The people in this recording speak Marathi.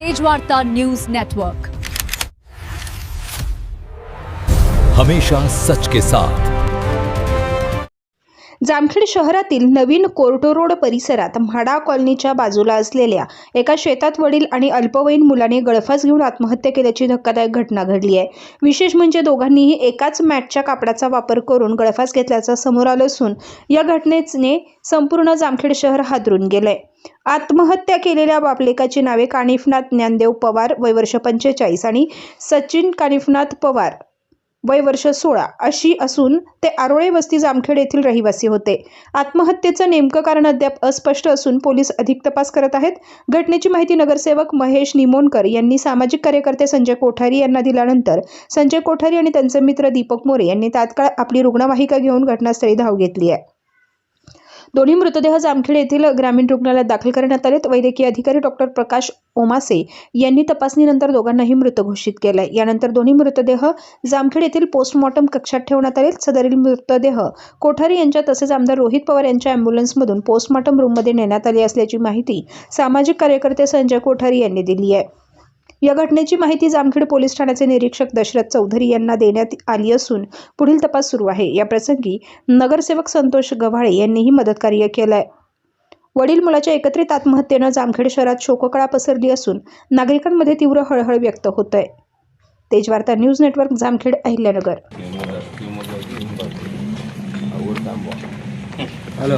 Tejvarta news network. हमेशा सच के साथ. जामखेड शहरातील नवीन कोर्टो रोड परिसरात म्हाडा कॉलनीच्या बाजूला असलेल्या एका शेतात वडील आणि अल्पवयीन मुलाने गळफास घेऊन आत्महत्या केल्याची धक्कादायक घटना घडली आहे. विशेष म्हणजे दोघांनीही एकाच मॅटच्या कापडाचा वापर करून गळफास घेतल्याचं समोर आलं असून या घटनेने संपूर्ण जामखेड शहर हादरून गेलंय. आत्महत्या केलेल्या बापलेकाची नावे कानिफनाथ ज्ञानदेव पवार वय वर्ष पंचेचाळीस आणि सचिन कानिफनाथ पवार वय वर्ष सोळा अशी असून ते आरोळे वस्ती जामखेड येथील रहिवासी होते. आत्महत्येचं नेमकं कारण अद्याप अस्पष्ट असून पोलीस अधिक तपास करत आहेत. घटनेची माहिती नगरसेवक महेश निमोणकर यांनी सामाजिक कार्यकर्ते संजय कोठारी यांना दिल्यानंतर संजय कोठारी आणि त्यांचे मित्र दीपक मोरे यांनी तात्काळ आपली रुग्णवाहिका घेऊन घटनास्थळी धाव घेतली आहे. दोन्ही मृतदेह जामखेड येथील ग्रामीण रुग्णालयात दाखल करण्यात आलेत. वैद्यकीय अधिकारी डॉक्टर प्रकाश ओमासे यांनी तपासणीनंतर दोघांनाही मृत घोषित केलंय. यानंतर दोन्ही मृतदेह जामखेड येथील पोस्टमॉर्टम कक्षात ठेवण्यात आले सदरील मृतदेह कोठारी यांच्या तसेच आमदार रोहित पवार यांच्या अँब्युलन्समधून पोस्टमॉर्टम रूममध्ये नेण्यात आली असल्याची माहिती सामाजिक कार्यकर्ते संजय कोठारी यांनी दिली आहे. या घटनेची माहिती जामखेड पोलीस ठाण्याचे निरीक्षक दशरथ चौधरी यांना देण्यात आली असून पुढील तपास सुरू आहे. या प्रसंगी नगरसेवक संतोष गव्हाळे यांनीही मदतकार्य केलंय. वडील मुलाच्या एकत्रित आत्महत्येनं जामखेड शहरात शोककळा पसरली असून नागरिकांमध्ये तीव्र हळहळ व्यक्त होत आहे Tejvarta news network Jamkhed Ahilyanagar. Hello.